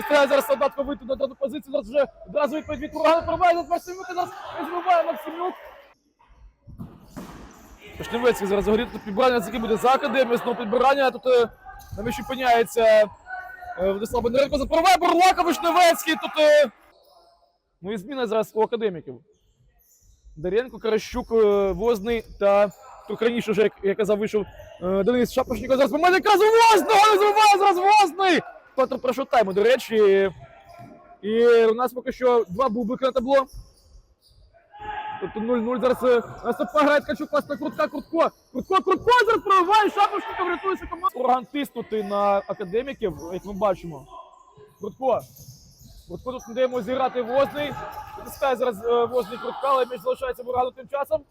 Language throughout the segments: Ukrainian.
дозволяє зараз солдатка вийти на дану позицію. Зараз вже одразу відповідь від урагана пробиває зараз Максимюк. Зараз розбиває Максимюк. Вишневецький зараз загоріти тут підбирання, з буде за академію, знову підбирання. Тут е, на м'ячі опиняється е, Владислав Бондаренко. Запроває Бурлака Вишневецький. Тут е, ну і зміна зараз у академіків. Даренко, Каращук, Возний та трохи раніше вже, як я казав, вийшов Денис Шапошніков. Зараз момент якраз Возного забуває зараз Возний! Петр пройшов тайму, до речі. І у нас поки що два бубики на табло. Тобто 0-0 зараз е, наступа грає Ткачук, класна крутка, крутко. Крутко, крутко зараз прориває, Шапошніков рятується команда. Ураган тиснути на академіків, як ми бачимо. Крутко. Крутко тут не даємо зіграти Возний. Натискає зараз е, Возний крутка, але м'яч залишається в урагану тим часом.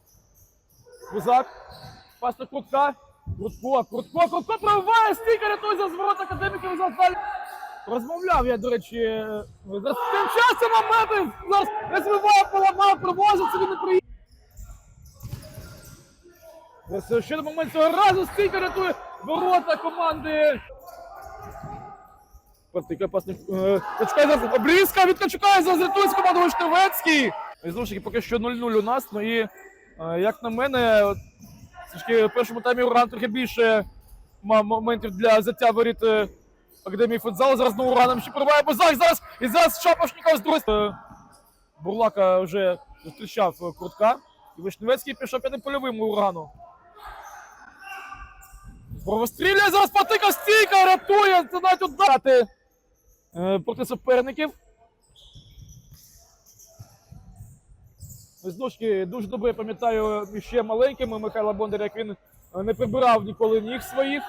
Гузак. Пас на крутка. Крутко, крутко, крутко прориває, стійка рятується з ворот академіків і далі. Розмовляв я, до речі, е, тим часом моменти зараз розвиває, поламав, привозиться, він не приїхав. Ще на момент цього разу стійка рятує ворота команди. Партика пасник. Качукай зараз обрізка від Качука зараз рятується команда Вишневецький. І знову ж таки, поки що 0-0 у нас. Ну і е, як на мене, в першому таймі ураган трохи більше моментів для взяття воріт е, Академії футзалу. Зараз знову ураганом ще прориває Бозак. Зараз і зараз Шапошніков з другої. Бурлака вже зустрічав е, Крутка. І Вишневецький пішов п'ятим польовим у урагану. Провостріляє зараз Патика стійка, рятує, це навіть удати е, проти суперників. Знову ж дуже добре пам'ятаю ще маленькими Михайла Бондаря, як він е, не прибирав ніколи ніг своїх.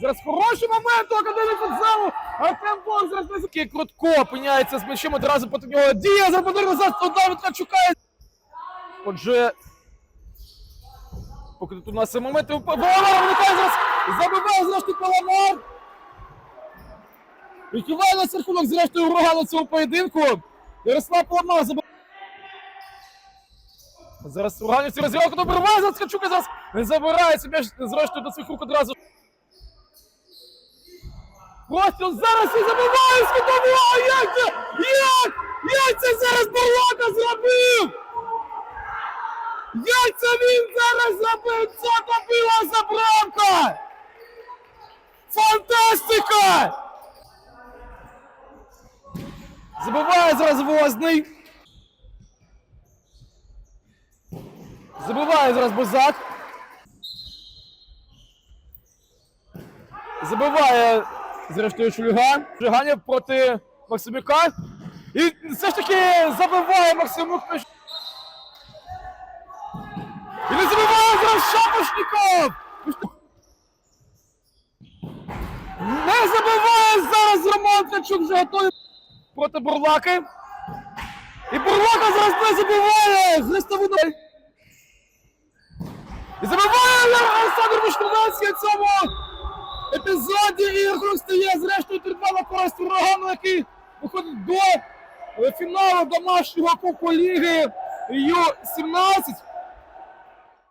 Зараз хороший момент у академії футзалу. Артем Бог зараз не Крутко опиняється з м'ячем одразу проти нього. Дія за Бондаря зараз туди від Качука. Отже, поки тут у нас моменти. Паламар виникає зараз. Забиває зрештою Паламар. Відкриває на рахунок зрештою урагану цього поєдинку. Ярослав Паламар забиває. Зараз ураганівці розіграв, хто вирває за зараз забирається м'яч зрештою до своїх рук одразу. Простріл зараз і забиває з кутового! Як це? Як? Як це зараз Балака зробив? Як це він зараз зробив? Це побила забранка! Фантастика! Забиває зараз Возний. Забиває зараз Бузак. Забиває зрештою Шульга. Шульганя проти Максимюка. І все ж таки забиває Максимюк. І не забиває зараз Шапошніков! Не забиває зараз Роман Ткачук вже готовий проти Бурлаки. І Бурлака зараз не забиває! Хрестову нуль. І забиває Олександр Вишневецький цьому епізоді і рахунок стає зрештою тримала користь урагану, який виходить до е, фіналу домашнього кубку ліги Ю-17.